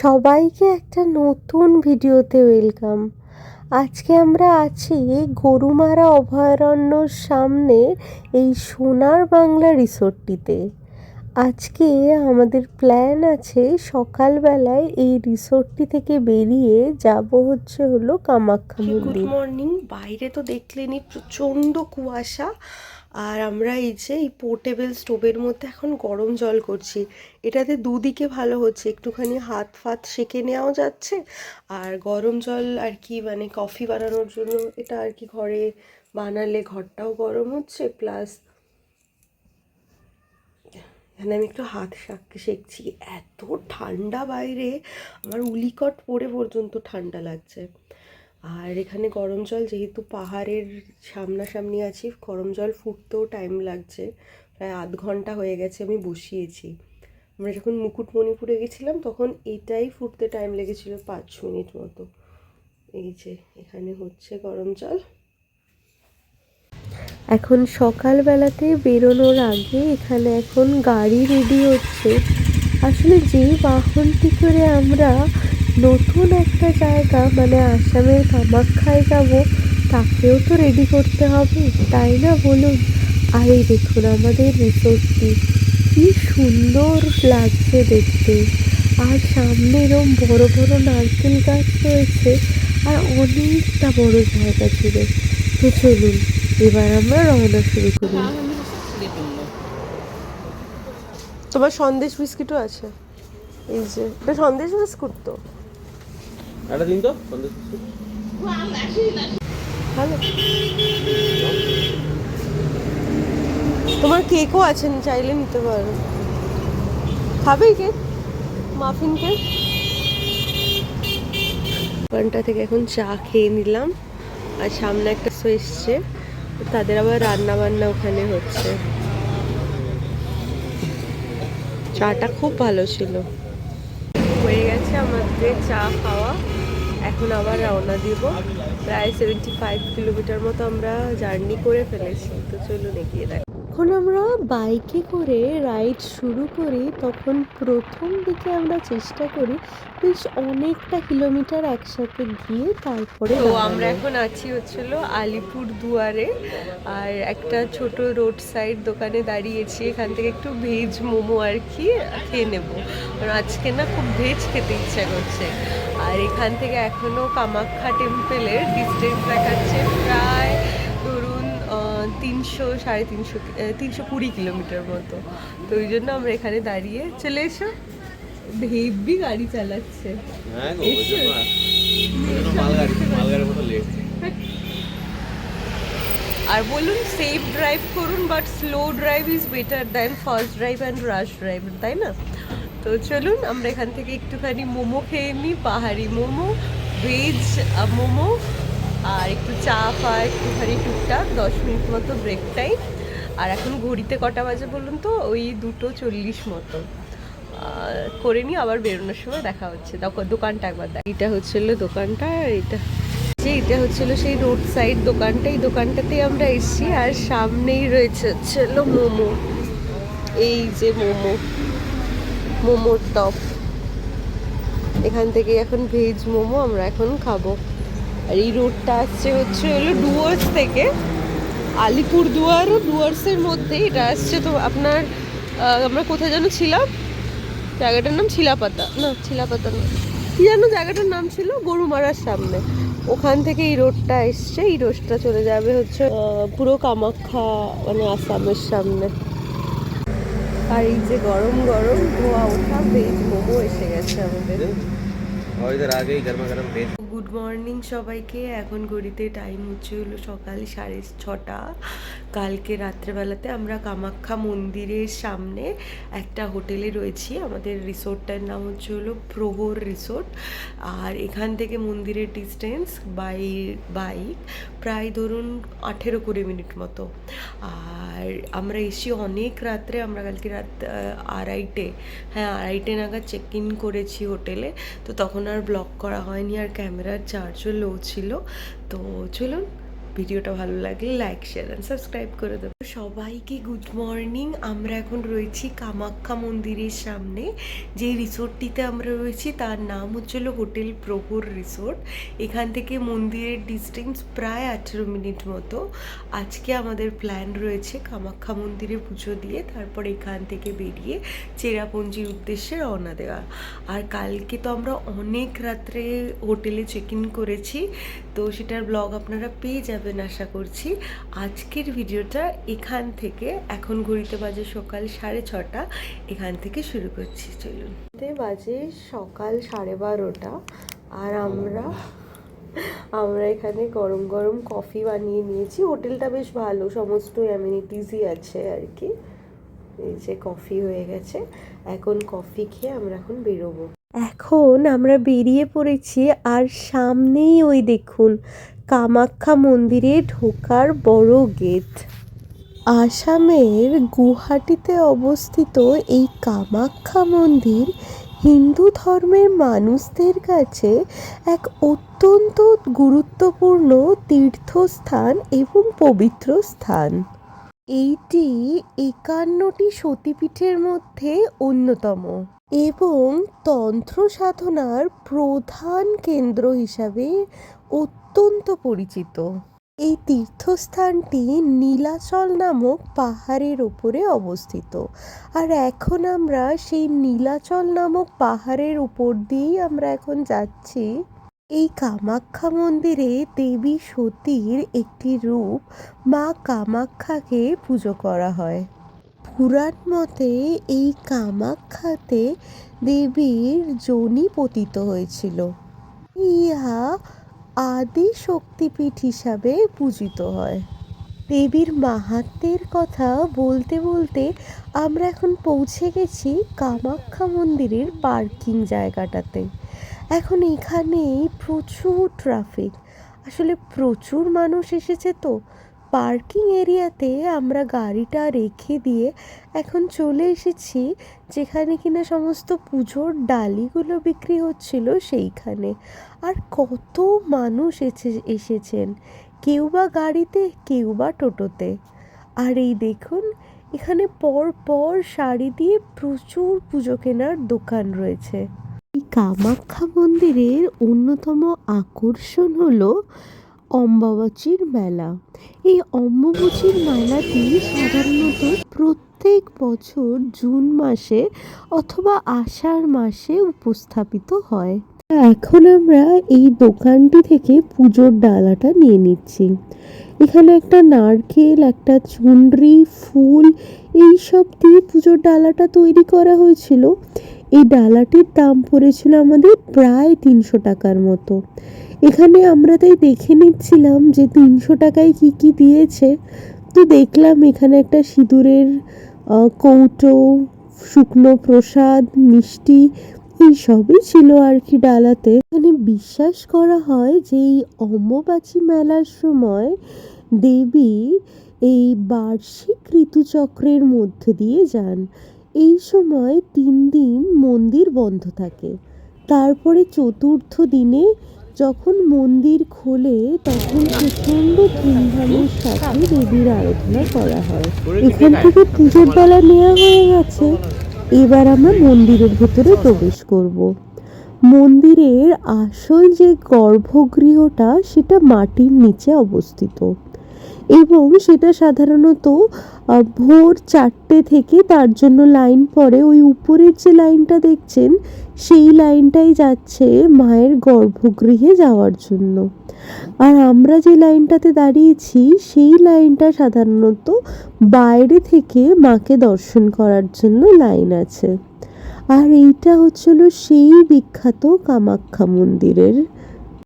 সবাইকে একটা নতুন ভিডিওতে ওয়েলকাম। আজকে আমরা আছি গরুমারা অভয়ারণ্যর সামনে এই সোনার বাংলা রিসোর্টটিতে। আজকে আমাদের প্ল্যান আছে সকালবেলায় এই রিসোর্টটি থেকে বেরিয়ে যাব হচ্ছে হলো কামাখ্যা গুড মন্দির। মর্নিং। বাইরে তো দেখলেনই প্রচণ্ড কুয়াশা। আর আমরা এই যে এই পোর্টেবল স্টোভের মধ্যে এখন গরম জল করছি, এটাতে দুদিকে ভালো হচ্ছে, একটুখানি হাত ফাত সেকে নেওয়াও যাচ্ছে, আর গরম জল আর কি মানে কফি বানানোর জন্য এটা আর কি ঘরে বানালে ঘরটাও গরম হচ্ছে প্লাস এখানে আমি একটু হাত শাক সেঁকছি, এত ঠান্ডা বাইরে, আমার উলিকট পরে পর্যন্ত ঠান্ডা লাগছে। আর এখানে গরম জল যেহেতু পাহাড়ের সামনাসামনি আছি, গরম জল ফুটতেও টাইম লাগছে। প্রায় আধ ঘণ্টা হয়ে গেছে আমি বসিয়েছি। আমরা যখন মুকুটমণিপুরে গেছিলাম, তখন এটাই ফুটতে টাইম লেগেছিল পাঁচ মিনিট মতো। এই যে, এখানে হচ্ছে গরম জল। এখন সকালবেলাতে বেরোনোর আগে এখানে এখন গাড়ি রেডি হচ্ছে। আসলে যে বাহনটি করে আমরা নতুন একটা জায়গা মানে আসামের কামাখ্যায় যাব, তাকেও তো রেডি করতে হবে। তাই না বলুন? আর এই দেখুন আমাদের রিসোর্টটি কি সুন্দর লাগছে দেখতে। আর সামনে এরকম বড় বড় নারকেল গাছ রয়েছে, আর অনেকটা বড় জায়গা ছিল তো চলুন, এবার আমরা রওনা শুরু করি। তোমার সন্দেশ বিস্কিটও আছে? এই যে সন্দেশ বিস্কুট তো। দিন তো সন্দেশ তোমার কেকও আছে, চাইলে নিতে পারো। খাবে কেক? Muffin cake? দোকানটা থেকে এখন চা খেয়ে নিলাম। আর সামনে একটা শো এসছে। তাদের আবার রান্না বান্না ওখানে হচ্ছে। চাটা খুব ভালো ছিল। হয়ে গেছে আমাদের চা খাওয়া। এখন আবার রওনা দিব। প্রায় সেভেন্টি ফাইভ কিলোমিটার মতো আমরা জার্নি করে ফেলেছি। তো চলুন এগিয়ে দেখ যখন আমরা বাইকে করে রাইড শুরু করি তখন প্রথম দিকে আমরা চেষ্টা করি বেশ অনেকটা কিলোমিটার একসাথে গিয়ে তারপরে তো আমরা এখন আছি হচ্ছিল আলিপুর দুয়ারে আর একটা ছোট রোড সাইড দোকানে দাঁড়িয়েছি। এখান থেকে একটু ভেজ মোমো আর কি খেয়ে নেব। কারণ আজকে না খুব ভেজ খেতে ইচ্ছা করছে। আর এখান থেকে এখনও কামাখ্যা টেম্পলের ডিস্টেন্স দেখাচ্ছে। প্রায় তিনশো সাড়ে তিনশো তিনশো কুড়ি কিলোমিটার মতো। তো ওই জন্য আমরা এখানে দাঁড়িয়ে চলে এসো। হেভি গাড়ি চালাচ্ছে। হ্যাঁ আর বলুন সেফ ড্রাইভ করুন but slow drive is better than fast drive and rush drive তাই না? তো চলুন আমরা এখান থেকে একটুখানি মোমো খেয়ে নিই পাহাড়ি মোমো ভেজ মোমো। আর একটু চা ফা একটুখানি টুকটাক, দশ মিনিট মতো ব্রেক টাইম আর এখন ঘড়িতে কটা বাজে বলুন তো? ওই দুটো চল্লিশ মতো। করে নিই আবার বেরোনোর সময় দেখা হচ্ছে। দোকানটা একবার দেখ। এটা হচ্ছিল দোকানটা আর এটা যে এটা হচ্ছিল সেই রোড সাইড দোকানটা। এই দোকানটাতেই আমরা এসেছি আর সামনেই রয়েছে হচ্ছিল মোমো। এই যে মোমো, মোমোর টপ। এখান থেকে এখন ভেজ মোমো আমরা এখন খাব। আর এই রোডটা আসছে হচ্ছে হলো ডুয়ার্স থেকে। আলিপুর দুয়ারও ডুয়ার্সের মধ্যে এটা আসছে। তো আপনার আমরা কোথায় যেন ছিলাম? জায়গাটার নাম ছিলাপাতা, না ছিলাপাতা না। কী যেন জায়গাটার নাম ছিল? গরুমারার সামনে। ওখান থেকে এই রোডটা এসছে। এই রোডটা চলে যাবে হচ্ছে পুরো কামাখ্যা মানে আসামের সামনে। আর এই যে গরম গরম ধোয়া ওঠা বেজ মোমো এসে গেছে আমাদের। হ্যাঁ, আগেই গরম গরম মর্নিং সবাইকে। এখন ঘড়িতে টাইম হচ্ছে হলো সকাল সাড়ে ছটা। কালকে রাত্রেবেলাতে আমরা কামাখ্যা মন্দিরের সামনে একটা হোটেলে রয়েছি। আমাদের রিসোর্টটার নাম হচ্ছে হলো প্রহর রিসোর্ট। আর এখান থেকে মন্দিরের ডিস্টেন্স বাই বাইক প্রায় ধরুন আঠেরো কুড়ি মিনিট মতো। আর আমরা এসি অনেক রাত্রে আমরা কালকে রাত আড়াইটে হ্যাঁ আড়াইটে নাগাদ চেক ইন করেছি হোটেলে। তো তখন আর ব্লক করা হয়নি আর ক্যামেরা চার্জও লো ছিল। তো চলুন ভিডিওটা ভালো লাগলে লাইক শেয়ার অ্যান্ড সাবস্ক্রাইব করে দেবো। সবাইকে গুড মর্নিং আমরা এখন রয়েছি কামাখ্যা মন্দিরের সামনে। যে রিসোর্টটিতে আমরা রয়েছি, তার নাম হচ্ছিল হোটেল প্রভুর রিসোর্ট। এখান থেকে মন্দিরের ডিস্টেন্স প্রায় আঠেরো মিনিট মতো। আজকে আমাদের প্ল্যান রয়েছে কামাখ্যা মন্দিরে পুজো দিয়ে, তারপর এখান থেকে বেরিয়ে চেরাপুঞ্জির উদ্দেশ্যে রওনা দেওয়া। আর কালকে তো আমরা অনেক রাত্রে হোটেলে চেক ইন করেছি। তো সেটার ব্লগ আপনারা পেয়ে যাবেন। আশা করছি। আজকের ভিডিওটা এখান থেকে, এখন ঘড়িতে বাজে সকাল সাড়ে ছটা, এখান থেকে শুরু করছি, চলুন। বাজে সকাল সাড়ে বারোটা, আর আমরা আমরা এখানে গরম গরম কফি বানিয়ে নিয়েছি। হোটেলটা বেশ ভালো, সমস্ত অ্যামিনিটিসই আছে আর কি। এই যে কফি হয়ে গেছে, এখন কফি খেয়ে আমরা এখন বেরোবো। এখন আমরা বেরিয়ে পড়েছি আর সামনেই ওই দেখুন কামাখ্যা মন্দিরে ঢোকার বড় গেট। আসামের গুয়াহাটিতে অবস্থিত এই কামাখ্যা মন্দির হিন্দু ধর্মের মানুষদের কাছে এক অত্যন্ত গুরুত্বপূর্ণ তীর্থস্থান এবং পবিত্র স্থান। এইটি একান্নটি সতীপীঠের মধ্যে অন্যতম। এবং তন্ত্র সাধনার প্রধান কেন্দ্র হিসাবে অত্যন্ত পরিচিত। এই তীর্থস্থানটি নীলাচল নামক পাহাড়ের ওপরে অবস্থিত। আর এখন আমরা সেই নীলাচল নামক পাহাড়ের উপর দিয়েই আমরা এখন যাচ্ছি। এই কামাখ্যা মন্দিরে দেবী সতীর একটি রূপ মা কামাখ্যাকে পুজো করা হয়। পুরাণ মতে এই কামাখ্যাতে দেবীর যোনি পতিত হয়েছিল। ইহা আদি শক্তিপীঠ হিসাবে পূজিত হয়। দেবীর মাহাত্মের কথা বলতে বলতে আমরা এখন পৌঁছে গেছি কামাখ্যা মন্দিরের পার্কিং জায়গাটাতে। এখন এখানে প্রচুর ট্রাফিক। আসলে প্রচুর মানুষ এসেছে তো পার্কিং এরিয়াতে আমরা গাড়িটা রেখে দিয়ে এখন চলে এসেছি, যেখানে কিনা সমস্ত পুজোর ডালিগুলো বিক্রি হচ্ছিল সেইখানে। আর কত মানুষ এসে এসেছেন। কেউ বা গাড়িতে, কেউ বা টোটোতে। আর এই দেখুন, এখানে পর পর শাড়ি দিয়ে প্রচুর পুজো কেনার দোকান রয়েছে। এই কামাখ্যা মন্দিরের অন্যতম আকর্ষণ হলো অম্বাবাচীর মেলা। এই অম্বুবাচীর মেলাটি সাধারণত প্রত্যেক বছর জুন মাসে অথবা আষাঢ় মাসে উপস্থাপিত হয়। এখন আমরা এই দোকানটি থেকে পুজোর ডালাটা নিয়ে নিচ্ছি। এখানে একটা নারকেল, একটা চুনরি, ফুল এই সব দিয়ে পুজোর ডালাটা তৈরি করা হয়েছিল। এই ডালাটির দাম পড়েছিল আমাদের প্রায় তিনশো টাকার মতো। এখানে আমরা তাই দেখে নিচ্ছিলাম যে তিনশো টাকায় কি কি দিয়েছে। তো দেখলাম এখানে একটা সিঁদুরের কৌটো, শুকনো প্রসাদ, মিষ্টি, এই সবই ছিল আর কি ডালাতে। এখানে বিশ্বাস করা হয় যে এই অম্বুবাচী মেলার সময় দেবী এই বার্ষিক ঋতুচক্রের মধ্যে দিয়ে যান। এই সময় তিন দিন মন্দির বন্ধ থাকে। তারপরে চতুর্থ দিনে যখন মন্দির খোলে, তখন প্রচণ্ড ধুমধামের সাথে দেবীর আরাধনা করা হয়। এখান থেকে পুজোর বেলা নেওয়া হয়ে গেছে। এবার আমরা মন্দিরের ভেতরে প্রবেশ করব। মন্দিরের আসল যে গর্ভগৃহটা, সেটা মাটির নিচে অবস্থিত। এবং সেটা সাধারণত ভোর চারটে থেকে তার জন্য লাইন পড়ে। ওই উপরের যে লাইনটা দেখছেন, সেই লাইনটাই যাচ্ছে মায়ের গর্ভগৃহে যাওয়ার জন্য। আর আমরা যে লাইনটাতে দাঁড়িয়েছি, সেই লাইনটা সাধারণত বাইরে থেকে মাকে দর্শন করার জন্য লাইন আছে। আর এইটা হচ্ছিল সেই বিখ্যাত কামাখ্যা মন্দিরের